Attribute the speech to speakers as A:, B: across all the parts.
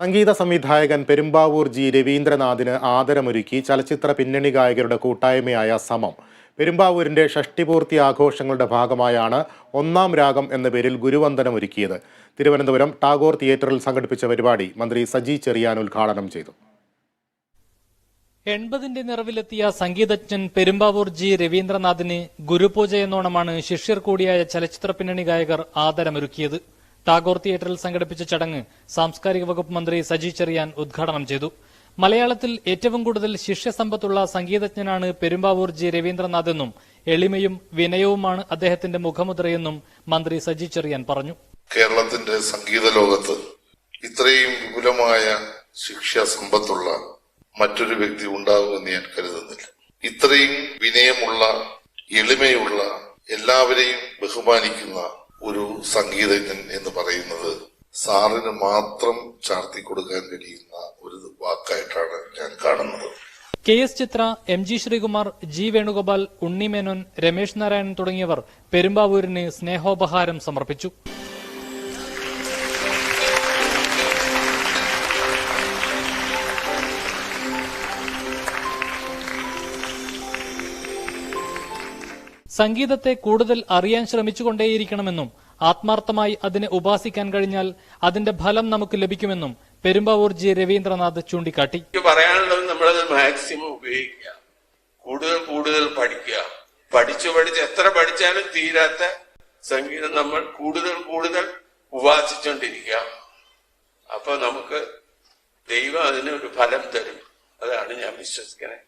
A: സംഗീത സംവിധായകൻ പെരുമ്പാവൂർ ജി രവീന്ദ്രനാഥിന് ആദരമൊരുക്കി ചലച്ചിത്ര പിന്നണി ഗായകരുടെ കൂട്ടായ്മയായ സമം. പെരുമ്പാവൂരിന്റെ ഷഷ്ടിപൂർത്തി ആഘോഷങ്ങളുടെ ഭാഗമായാണ് ഒന്നാം രാഗം എന്ന പേരിൽ ഗുരുവന്ദനം ഒരുക്കിയത് തിരുവനന്തപുരം ടാഗോർ തിയേറ്ററിൽ സംഘടിപ്പിച്ച പരിപാടി മന്ത്രി സജി ചെറിയാൻ ഉദ്ഘാടനം ചെയ്തു.
B: എൺപതിന്റെ നിറവിലെത്തിയ സംഗീതജ്ഞൻ പെരുമ്പാവൂർ ജി രവീന്ദ്രനാഥിന് ഗുരുപൂജ എന്നോണമാണ് ശിഷ്യർ കൂടിയായ ചലച്ചിത്ര പിന്നണി ഗായകർ ആദരമൊരുക്കിയത്. ടാഗോർ തിയേറ്ററിൽ സംഘടിപ്പിച്ച ചടങ്ങ് സാംസ്കാരിക വകുപ്പ് മന്ത്രി സജി ചെറിയാൻ ഉദ്ഘാടനം ചെയ്തു. മലയാളത്തിൽ ഏറ്റവും കൂടുതൽ ശിഷ്യസമ്പത്തുള്ള സംഗീതജ്ഞനാണ് പെരുമ്പാവൂർ ജി രവീന്ദ്രനാഥെന്നും എളിമയും വിനയവുമാണ് അദ്ദേഹത്തിന്റെ മുഖമുദ്രയെന്നും മന്ത്രി സജി ചെറിയാൻ പറഞ്ഞു.
C: കേരളത്തിന്റെ സംഗീത ലോകത്ത് ഇത്രയും വിപുലമായ ശിക്ഷാ സമ്പത്തുള്ള മറ്റൊരു വ്യക്തി ഉണ്ടാകുമെന്ന് ഞാൻ കരുതുന്നില്ല. ഇത്രയും വിനയമുള്ള എളിമയുള്ള എല്ലാവരെയും ബഹുമാനിക്കുന്ന ഒരു സംഗീതജ്ഞൻ എന്ന് പറയുന്നത് സാറിന് മാത്രം ചാർത്തി കൊടുക്കാൻ കഴിയുന്ന ഒരു വാക്കായിട്ടാണ് ഞാൻ കാണുന്നത്.
B: K S Chithra M G Sreekumar G Venugopal Unni Menon Ramesh Narayanan തുടങ്ങിയവർ പെരുമ്പാവൂരിന് സ്നേഹോപഹാരം സമർപ്പിച്ചു. സംഗീതത്തെ കൂടുതൽ അറിയാൻ ശ്രമിച്ചുകൊണ്ടേയിരിക്കണമെന്നും ആത്മാർത്ഥമായി അതിനെ ഉപാസിക്കാൻ കഴിഞ്ഞാൽ അതിന്റെ ഫലം നമുക്ക് ലഭിക്കുമെന്നും പെരുമ്പാവൂർ ജി രവീന്ദ്രനാഥ് ചൂണ്ടിക്കാട്ടി.
D: പറയാനുള്ളത് നമ്മളത് മാക്സിമം ഉപയോഗിക്കുക. കൂടുതൽ കൂടുതൽ പഠിക്കുക. പഠിച്ചു പഠിച്ച് എത്ര പഠിച്ചാലും തീരാത്ത സംഗീതം നമ്മൾ കൂടുതൽ കൂടുതൽ ഉപാസിച്ചുകൊണ്ടിരിക്കുക അപ്പൊ നമുക്ക് ദൈവം അതിന് ഒരു ഫലം തരും. അതാണ് ഞാൻ വിശ്വസിക്കുന്നത്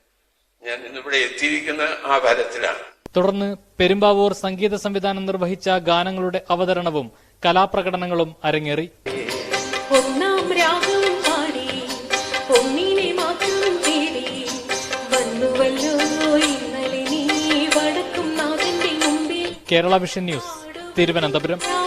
D: ഞാൻ ഇന്നിവിടെ എത്തിയിരിക്കുന്ന ആ ഫലത്തിലാണ്.
B: തുടർന്ന് പെരുമ്പാവൂർ സംഗീത സംവിധാനം നിർവഹിച്ച ഗാനങ്ങളുടെ അവതരണവും കലാപ്രകടനങ്ങളും അരങ്ങേറി. Kerala vision news Thiruvananthapuram.